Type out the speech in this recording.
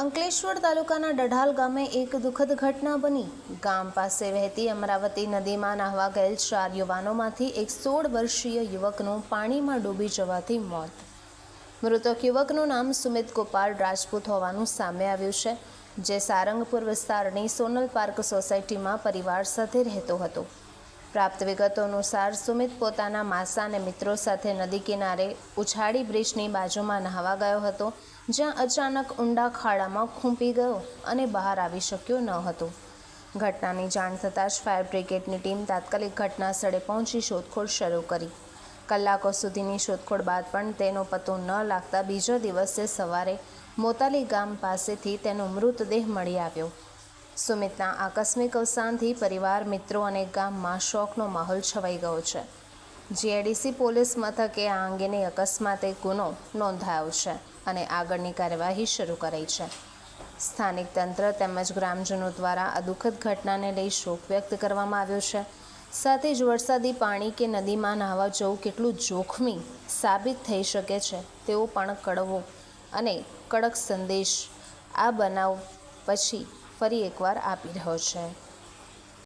અંકલેશ્વર તાલુકાના ડઢાલ ગામે એક દુઃખદ ઘટના બની. ગામ પાસે વહેતી અમરાવતી નદીમાં નાહવા ગયેલ ચાર યુવાનોમાંથી એક સોળ વર્ષીય યુવકનું પાણીમાં ડૂબી જવાથી મોત. મૃતક યુવકનું નામ સુમિત ગોપાલ રાજપૂત હોવાનું સામે આવ્યું છે, જે સારંગપુર વિસ્તારની સોનલ પાર્ક સોસાયટીમાં પરિવાર સાથે રહેતો હતો. પ્રાપ્ત વિગતો અનુસાર સુમિત પોતાના માસા અને મિત્રો સાથે નદી કિનારે ઉછાળી બ્રિજની બાજુમાં નહાવા ગયો હતો, જ્યાં અચાનક ઊંડા ખાડામાં ખૂંપી ગયો અને બહાર આવી શક્યો ન હતો. ઘટનાની જાણ થતાં જ ફાયર બ્રિગેડની ટીમ તાત્કાલિક ઘટના સ્થળે પહોંચી શોધખોળ શરૂ કરી. કલાકો સુધીની શોધખોળ બાદ પણ તેનો પતો ન લાગતા બીજો દિવસે સવારે મોતાલી ગામ પાસેથી તેનો મૃતદેહ મળી આવ્યો. સુમિતના આકસ્મિક અવસાનથી પરિવાર, મિત્રો અને ગામમાં શોકનો માહોલ છવાઈ ગયો છે. જીઆઈડીસી પોલીસ મથકે આ અંગેની અકસ્માતે ગુનો નોંધાયો છે અને આગળની કાર્યવાહી શરૂ કરાઈ છે. સ્થાનિક તંત્ર તેમજ ગ્રામજનો દ્વારા આ દુઃખદ ઘટનાને લઈ શોક વ્યક્ત કરવામાં આવ્યો છે. સાથે જ વરસાદી પાણી કે નદીમાં નાહવા જવું કેટલું જોખમી સાબિત થઈ શકે છે તેવો પણ કડવો અને કડક સંદેશ આ બનાવ પછી ફરી એકવાર આપી રહ્યો છે.